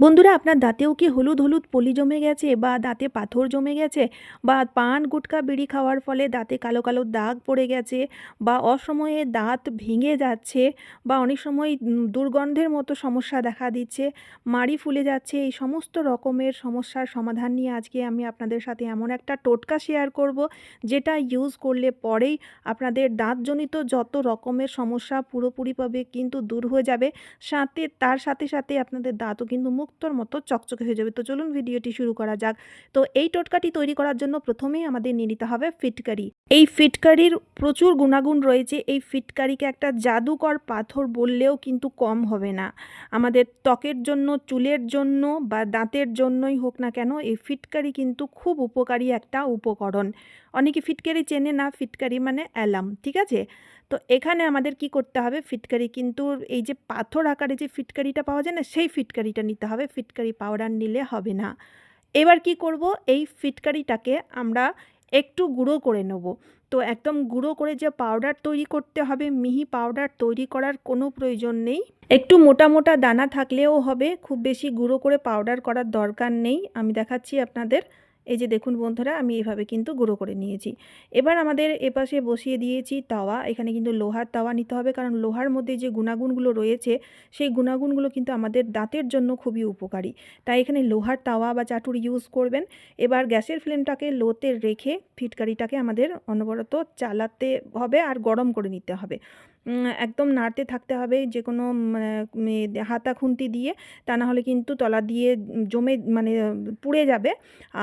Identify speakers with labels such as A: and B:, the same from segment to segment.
A: বন্ধুরা, আপনার দাঁতেও কি হলুদ হলুদ পলি জমে গেছে বা দাঁতে পাথর জমে গেছে? বা পান, গুটকা, বিড়ি খাওয়ার ফলে দাঁতে কালো কালো দাগ পড়ে গেছে? বা অসময়ে দাঁত ভেঙে যাচ্ছে? বা অনেক সময় দুর্গন্ধের মতো সমস্যা দেখা দিচ্ছে? মাড়ি ফুলে যাচ্ছে? এই সমস্ত রকমের সমস্যার সমাধান নিয়ে আজকে আমি আপনাদের সাথে এমন একটা টোটকা শেয়ার করব, যেটা ইউজ করলে পরেই আপনাদের দাঁতজনিত যত রকমের সমস্যা পুরোপুরিভাবে কিন্তু দূর হয়ে যাবে। সাথে, তার সাথে সাথে আপনাদের দাঁতও কিন্তু মুক্তর মতো চকচকে হয়ে যাবে। তো চলুন ভিডিওটি শুরু করা যাক। তো এই টোটকাটি তৈরি করার জন্য প্রথমেই আমাদের নিয়ে নিতে হবে ফিটকারি। এই ফিটকারির প্রচুর গুণাগুণ রয়েছে। এই ফিটকারিকে একটা জাদুকর পাথর বললেও কিন্তু কম হবে না। আমাদের ত্বকের জন্য, চুলের জন্য বা দাঁতের জন্যই হোক না কেন, এই ফিটকারি কিন্তু খুব উপকারী একটা উপকরণ। অনেকে ফিটকারি চেনে না, ফিটকারি মানে অ্যালাম ঠিক আছে? তো এখানে আমাদের কি করতে হবে? ফিটকারি কিন্তু এই যে পাথর আকারে যে ফিটকারিটা পাওয়া যায় না, সেই ফিটকারিটা নিতে হবে। ফিটকারি পাউডার নিলে হবে না। এবার কি করব? এই ফিটকারিটাকে আমরা একটু গুঁড়ো করে নেব। তো একদম গুঁড়ো করে যে পাউডার তৈরি করতে হবে, মিহি পাউডার তৈরি করার কোনো প্রয়োজন নেই। একটু মোটা মোটা দানা থাকলেও হবে, খুব বেশি গুঁড়ো করে পাউডার করার দরকার নেই। আমি দেখাচ্ছি আপনাদের। এই যে দেখুন বন্ধুরা, আমি এভাবে কিন্তু গুঁড়ো করে নিয়েছি। এবার আমাদের এপাশে বসিয়ে দিয়েছি তাওয়া। এখানে কিন্তু লোহার তাওয়া নিতে হবে, কারণ লোহার মধ্যে যে গুণাগুণগুলো রয়েছে, সেই গুণাগুণগুলো কিন্তু আমাদের দাঁতের জন্য খুবই উপকারী। তাই এখানে লোহার তাওয়া বা চাটুর ইউজ করবেন। এবার গ্যাসের ফ্লেমটাকে লোতে রেখে ফিটকারিটাকে আমাদের অনবরত চালাতে হবে আর গরম করে নিতে হবে। একদম নাড়তে থাকতে হবে যে কোনো মানে হাতা খুন্তি দিয়ে। তা না হলে কিন্তু তলা দিয়ে জমে মানে পুড়ে যাবে।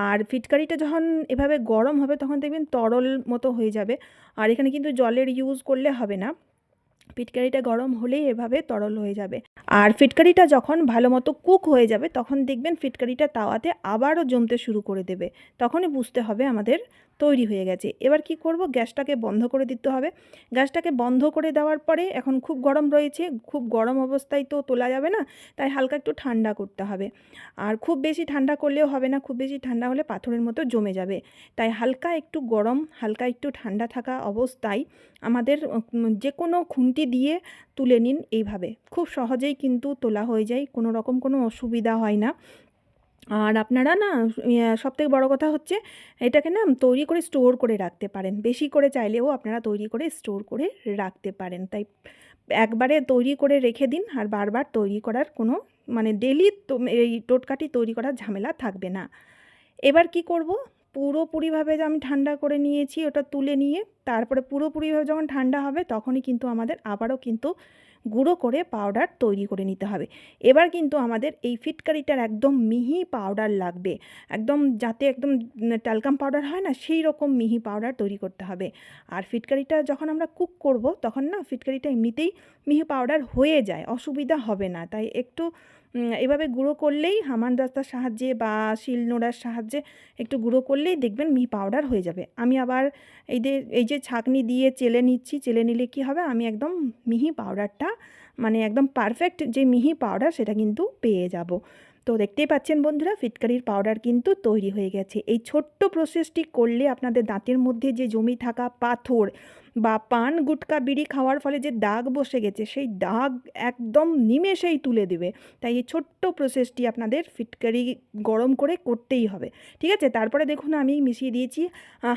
A: আর ফিটকারিটা যখন এভাবে গরম হবে তখন দেখবেন তরল মতো হয়ে যাবে। আর এখানে কিন্তু জলের ইউজ করলে হবে না। ফিটকারিটা গরম হলেই এভাবে তরল হয়ে যাবে। আর ফিটকারিটা যখন ভালো মতো কুক হয়ে যাবে তখন দেখবেন ফিটকারিটা তাওয়াতে আবারও জমতে শুরু করে দেবে। তখনই বুঝতে হবে আমাদের তৈরি হয়ে গেছে। এবার কি করব? গ্যাসটাকে বন্ধ করে দিতে হবে। গ্যাসটাকে বন্ধ করে দেওয়ার পরে এখন খুব গরম রয়েছে, খুব গরম অবস্থায় তো তোলা যাবে না, তাই হালকা একটু ঠান্ডা করতে হবে। আর খুব বেশি ঠান্ডা করলেও হবে না, খুব বেশি ঠান্ডা হলে পাথরের মতো জমে যাবে। তাই হালকা একটু গরম, হালকা একটু ঠান্ডা থাকা অবস্থায় আমাদের যে কোনো খুন্তি দিয়ে তুলে নিন এইভাবে। খুব সহজেই কিন্তু তোলা হয়ে যায়, কোনো রকম কোনো অসুবিধা হয় না। আর আপনারা না সব থেকে বড়ো কথা হচ্ছে এটাকে না তৈরি করে স্টোর করে রাখতে পারেন। বেশি করে চাইলেও আপনারা তৈরি করে স্টোর করে রাখতে পারেন। তাই একবারে তৈরি করে রেখে দিন আর বারবার তৈরি করার কোনো মানে ডেলি এই টোটকাটি তৈরি করার ঝামেলা থাকবে না। এবার কি করব? পুরোপুরিভাবে যে আমি ঠান্ডা করে নিয়েছি ওটা তুলে নিয়ে, তারপরে পুরোপুরিভাবে যখন ঠান্ডা হবে তখনই কিন্তু আমাদের আবারও কিন্তু গুঁড়ো করে পাউডার তৈরি করে নিতে হবে। এবার কিন্তু আমাদের এই ফিটকারিটার একদম মিহি পাউডার লাগবে। একদম যাতে একদম ট্যালকাম পাউডার হয় না, সেই রকম মিহি পাউডার তৈরি করতে হবে। আর ফিটকারিটা যখন আমরা কুক করব, তখন না ফিটকারিটা এমনিতেই মিহি পাউডার হয়ে যায়, অসুবিধা হবে না। তাই একটু এভাবে গুঁড়ো করলেই হামান দাস্তার সাহায্যে বা শিল নোড়ার সাহায্যে একটু গুঁড়ো করলেই দেখবেন মিহি পাউডার হয়ে যাবে। আমি আবার এই যে এই যে ছাঁকনি দিয়ে চেলে নিচ্ছি, চেলে নিলে কি হবে? আমি একদম মিহি পাউডারটা মানে একদম পারফেক্ট যে মিহি পাউডার সেটা কিন্তু পেয়ে যাব। তো দেখতেই পাচ্ছেন বন্ধুরা, ফিটকারির পাউডার কিন্তু তৈরি হয়ে গেছে। এই ছোট্ট প্রসেসটি করলে আপনাদের দাঁতের মধ্যে যে জমি থাকা পাথর বা পান, গুটকা, বিড়ি খাওয়ার ফলে যে দাগ বসে গেছে, সেই দাগ একদম নিমেষেই তুলে দেবে। তাই এই ছোট্ট প্রসেসটি আপনাদের ফিটকারি গরম করে করতেই হবে। ঠিক আছে? তারপরে দেখুন, আমি মিশিয়ে দিয়েছি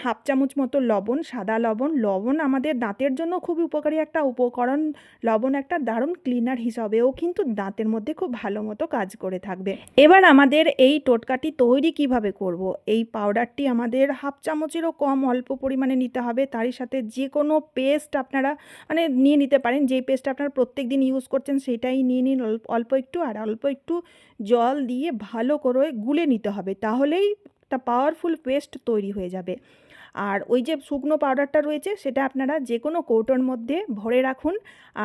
A: হাফ চামচ মতো লবণ, সাদা লবণ। লবণ আমাদের দাঁতের জন্য খুবই উপকারী একটা উপকরণ। লবণ একটা দারুণ ক্লিনার হিসাবেও কিন্তু দাঁতের মধ্যে খুব ভালো মতো কাজ করে থাকবে। এবার আমাদের এই টোটকাটি তৈরি কীভাবে করব। এই পাউডারটি আমাদের হাফ চামচেরও কম, অল্প পরিমাণে নিতে হবে। তারই সাথে যে কোনো পেস্ট আপনারা মানে নিয়ে নিতে পারেন। যেই পেস্ট আপনারা প্রত্যেক দিন ইউজ করছেন সেটাই নিয়ে নিন অল্প একটু। আর অল্প একটু জল দিয়ে ভালো করে গুলে নিতে হবে। তাহলেই একটা পাওয়ারফুল পেস্ট তৈরি হয়ে যাবে। আর ওই যে শুকনো পাউডারটা রয়েছে, সেটা আপনারা যে কোনো কৌটোর মধ্যে ভরে রাখুন।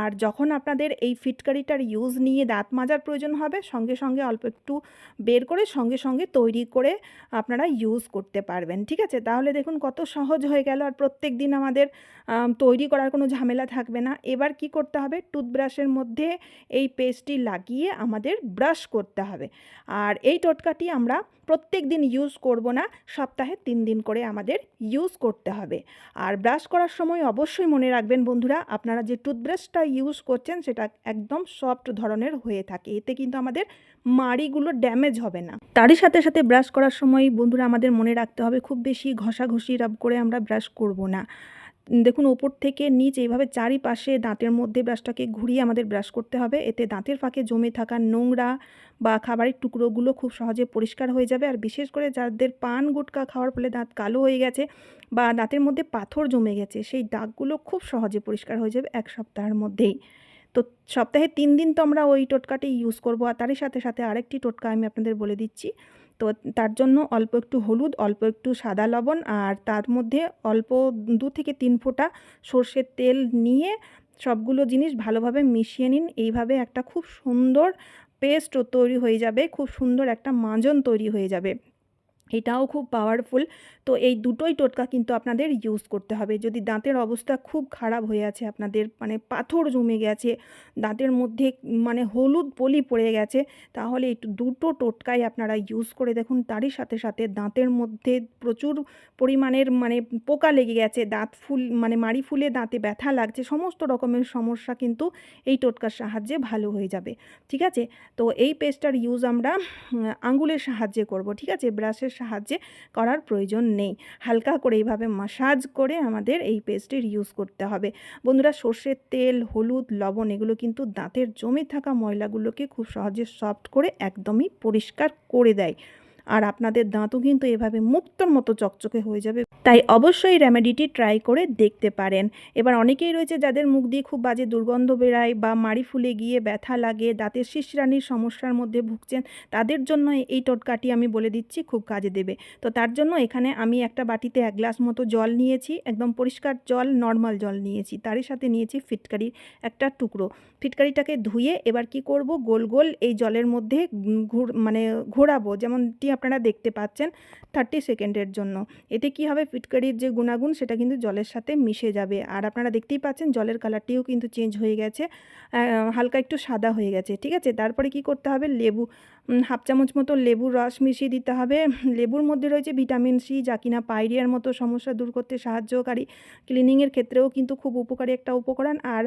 A: আর যখন আপনাদের এই ফিটকারিটার ইউজ নিয়ে দাঁত মাজার প্রয়োজন হবে, সঙ্গে সঙ্গে অল্প একটু বের করে সঙ্গে সঙ্গে তৈরি করে আপনারা ইউজ করতে পারবেন, ঠিক আছে? তাহলে দেখুন কত সহজ হয়ে গেল। আর প্রত্যেক দিন আমাদের তৈরি করার কোনো ঝামেলা থাকবে না। এবার কি করতে হবে? টুথব্রাশের মধ্যে এই পেস্টটি লাগিয়ে আমাদের ব্রাশ করতে হবে। আর এই টোটকাটি আমরা প্রত্যেক দিন ইউজ করব না, সপ্তাহে তিন দিন করে আমাদের ইউজ করতে হবে। আর ব্রাশ করার সময় অবশ্যই মনে রাখবেন বন্ধুরা, আপনারা যে টুথব্রাশটা ইউজ করছেন সেটা একদম সফট ধরনের হয়ে থাকে। এতে কিন্তু আমাদের মাড়িগুলো ড্যামেজ হবে না। তারই সাথে সাথে ব্রাশ করার সময় বন্ধুরা, আমাদের মনে রাখতে হবে খুব বেশি ঘষাঘষি রাব করে আমরা ব্রাশ করব না। দেখুন, ওপর থেকে নিচ এইভাবে চারিপাশে দাঁতের মধ্যে ব্রাশটাকে ঘুরিয়ে আমাদের ব্রাশ করতে হবে। এতে দাঁতের ফাঁকে জমে থাকা নোংরা বা খাবারের টুকরোগুলো খুব সহজে পরিষ্কার হয়ে যাবে। আর বিশেষ করে যাদের পান গুটকা খাওয়ার ফলে দাঁত কালো হয়ে গেছে বা দাঁতের মধ্যে পাথর জমে গেছে, সেই দাগগুলো খুব সহজে পরিষ্কার হয়ে যাবে এক সপ্তাহের মধ্যেই। তো সপ্তাহে তিন দিন তো আমরা ওই টোটকাটি ইউজ করব। আর তারই সাথে সাথে আরেকটি টোটকা আমি আপনাদের বলে দিচ্ছি। তো তার জন্য অল্প একটু হলুদ, অল্প একটু সাদা লবণ আর তার মধ্যে অল্প দু থেকে তিন ফোঁটা সর্ষের তেল নিয়ে সবগুলো জিনিস ভালোভাবে মিশিয়ে নিন। এইভাবে একটা খুব সুন্দর পেস্ট তৈরি হয়ে যাবে, খুব সুন্দর একটা মাজন তৈরি হয়ে যাবে। এটাও খুব পাওয়ারফুল তো এই দুটোই টোটকা কিন্তু আপনাদের ইউজ করতে হবে। যদি দাঁতের অবস্থা খুব খারাপ হয়ে আছে, আপনাদের মানে পাথর জমে গেছে, দাঁতের মধ্যে মানে হলুদ পলি পড়ে গেছে, তাহলে এই দুটো টোটকাই আপনারা ইউজ করে দেখুন। তারই সাথে সাথে দাঁতের মধ্যে প্রচুর পরিমাণের মানে পোকা লেগে গেছে, দাঁত ফুল মানে মাড়ি ফুলে দাঁতে ব্যথা লাগছে, সমস্ত রকমের সমস্যা কিন্তু এই টোটকার সাহায্যে ভালো হয়ে যাবে। ঠিক আছে? তো এই পেস্টটার ইউজ আমরা আঙ্গুলের সাহায্যে করব। ঠিক আছে? ব্রাশের সাহায্যে করার প্রয়োজন নেই। হালকা করে এইভাবে মাসাজ করে আমাদের এই পেস্টের ইউজ করতে হবে। বন্ধুরা, সর্ষের তেল, হলুদ, লবণ এগুলো কিন্তু দাঁতের জমে থাকা ময়লাগুলোকে খুব সহজে সফট করে একদমই পরিষ্কার করে দেয়। আর আপনাদের দাঁতও কিন্তু এভাবে মুক্তর মতো চকচকে হয়ে যাবে। তাই অবশ্যই রেমেডিটি ট্রাই করে দেখতে পারেন। এবার অনেকেই রয়েছে যাদের মুখ দিয়ে খুব বাজে দুর্গন্ধ বেরায় বা মাড়ি ফুলে গিয়ে ব্যথা লাগে, দাঁতের শিশরানির সমস্যার মধ্যে ভুগছেন, তাদের জন্য এই টোটকাটি আমি বলে দিচ্ছি খুব কাজে দেবে। তো তার জন্য এখানে আমি একটা বাটিতে এক গ্লাস মতো জল নিয়েছি, একদম পরিষ্কার জল নর্মাল জল নিয়েছি। তারই সাথে নিয়েছি ফিটকারির একটা টুকরো। ফিটকারিটাকে ধুয়ে এবার কি করব? গোল গোল এই জলের মধ্যে ঘুর মানে ঘোরাবো। যেমনটি আপনারা দেখতে পাচ্ছেন থার্টি সেকেন্ডের জন্য। এতে কি হবে? ফিটকারির যে গুণাগুণ, সেটা কিন্তু জলের সাথে মিশে যাবে। আর আপনারা দেখতেই পাচ্ছেন, জলের কালারটিও কিন্তু চেঞ্জ হয়ে গেছে। হালকা একটু সাদা হয়ে গেছে, ঠিক আছে? তারপরে কি করতে হবে? লেবু হাফ চামচ মতো লেবুর রস মিশিয়ে দিতে হবে। লেবুর মধ্যে রয়েছে ভিটামিন সি যা কিনা পাইরিয়ার মতো সমস্যা দূর করতে সাহায্যকারী। ক্লিনিংয়ের ক্ষেত্রেও কিন্তু খুব উপকারী একটা উপকরণ। আর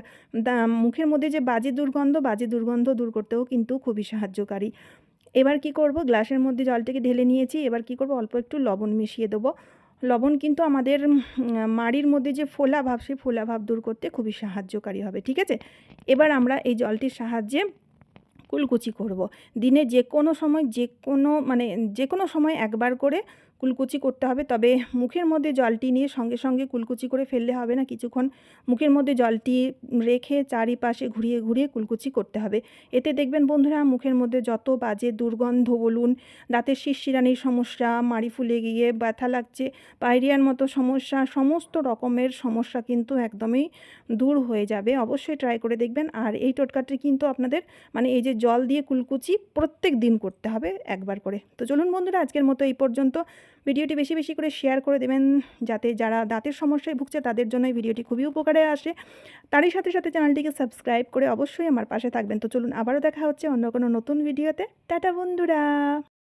A: মুখের মধ্যে যে বাজে দুর্গন্ধ বাজে দুর্গন্ধ দূর করতেও কিন্তু খুবই সাহায্যকারী। এবার কি করব? গ্লাসের মধ্যে জলটাকে ঢেলে নিয়েছি। এবার কি করব? অল্প একটু লবণ মিশিয়ে দেবো। লবণ কিন্তু আমাদের মাড়ির মধ্যে যে ফোলা ভাব, সেই ফোলা ভাব দূর করতে খুবই সাহায্যকারী হবে, ঠিক আছে? এবার আমরা এই জলটির সাহায্যে কুলকুচি করব। দিনে যে কোনো সময় যে কোনো মানে যে কোনো সময় একবার করে কুলকুচি করতে হবে। তবে মুখের মধ্যে জলটি নিয়ে সঙ্গে সঙ্গে কুলকুচি করে ফেললে হবে না। কিছুক্ষণ মুখের মধ্যে জলটি রেখে চারিপাশে ঘুরিয়ে ঘুরিয়ে কুলকুচি করতে হবে। এতে দেখবেন বন্ধুরা মুখের মধ্যে যত বাজে দুর্গন্ধ বলুন, দাঁতের শিরশিরানির সমস্যা, মাড়ি ফুলে গিয়ে ব্যথা লাগছে পাইরিয়ার মতো সমস্যা, সমস্ত রকমের সমস্যা কিন্তু একদমই দূর হয়ে যাবে। অবশ্যই ট্রাই করে দেখবেন। আর এই টোটকাটি কিন্তু আপনাদের মানে এই যে জল দিয়ে কুলকুচি প্রত্যেক দিন করতে হবে একবার করে। তো চলুন বন্ধুরা, আজকের মতো এই পর্যন্ত। ভিডিওটি বেশি বেশি করে শেয়ার করে দেবেন যাতে যারা দাঁতের সমস্যায় ভুগছে তাদের জন্য এই ভিডিওটি খুবই উপকারে আসে। তারই সাথে সাথে চ্যানেলটিকে সাবস্ক্রাইব করে অবশ্যই আমার পাশে থাকবেন। তো চলুন আবারও দেখা হচ্ছে অন্য কোনো নতুন ভিডিওতে। টাটা বন্ধুরা!